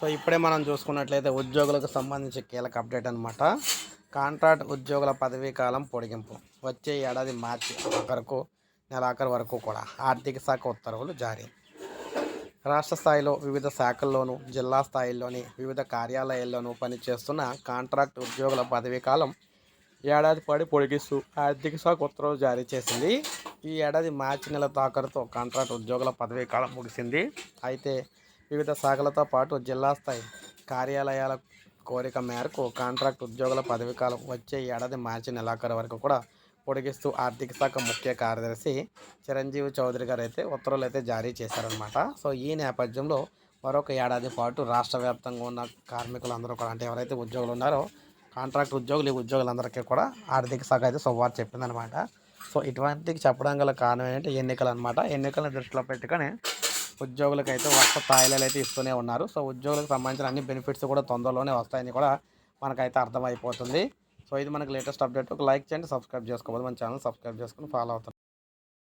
So ఇప్పుడే మనం చూసుకున్నట్లయితే ఉద్యోగులకు సంబంధించి కీలక అప్డేట్ అనమాట కాంట్రాక్ట్ ఉద్యోగుల పదవీ కాలం పొడిగింపు. వచ్చే ఏడాది మార్చి ఆఖరుకు నెలాఖరు వరకు కూడా ఆర్థిక శాఖ ఉత్తర్వులు జారీ. రాష్ట్ర స్థాయిలో వివిధ శాఖల్లోనూ జిల్లా స్థాయిల్లోని వివిధ కార్యాలయాల్లోనూ పనిచేస్తున్న కాంట్రాక్ట్ ఉద్యోగుల పదవీ కాలం ఏడాది పాడి పొడిగిస్తూ ఆర్థిక శాఖ ఉత్తర్వులు జారీ చేసింది. ఈ ఏడాది మార్చి నెల తాకరుతో కాంట్రాక్ట్ ఉద్యోగుల పదవీ కాలం ముగిసింది. అయితే వివిధ శాఖలతో పాటు జిల్లా స్థాయి కార్యాలయాల కోరిక మేరకు కాంట్రాక్ట్ ఉద్యోగుల పదవీ కాలం వచ్చే ఏడాది మార్చి నెలాఖరు వరకు కూడా పొడిగిస్తూ ఆర్థిక శాఖ ముఖ్య కార్యదర్శి చిరంజీవి చౌదరి గారు అయితే ఉత్తర్వులు అయితే జారీ చేశారనమాట సో ఈ నేపథ్యంలో మరొక ఏడాది పాటు రాష్ట్ర వ్యాప్తంగా ఉన్న కార్మికులందరూ కూడా అంటే ఎవరైతే ఉద్యోగులు ఉన్నారో కాంట్రాక్ట్ ఉద్యోగులు ఈ ఉద్యోగులందరికీ కూడా ఆర్థిక శాఖ అయితే సోమవారం చెప్పిందనమాట సో ఇటువంటికి చెప్పడం గల కారణం ఏంటంటే ఎన్నికలు అనమాట ఎన్నికలను దృష్టిలో పెట్టుకొని ఉద్యోగులకు అయితే వర్ష స్థాయిలలో అయితే ఇస్తూనే ఉన్నారు. సో ఉద్యోగులకు సంబంధించిన అన్ని బెనిఫిట్స్ కూడా తొందరలోనే వస్తాయని కూడా మనకైతే అర్థమైపోతుంది. సో ఇది మనకి లేటెస్ట్ అప్డేట్. ఒక లైక్ చేయండి సబ్స్క్రైబ్ చేసుకోవాలి మన ఛానల్ సబ్స్క్రైబ్ చేసుకుని ఫాలో అవుతుంది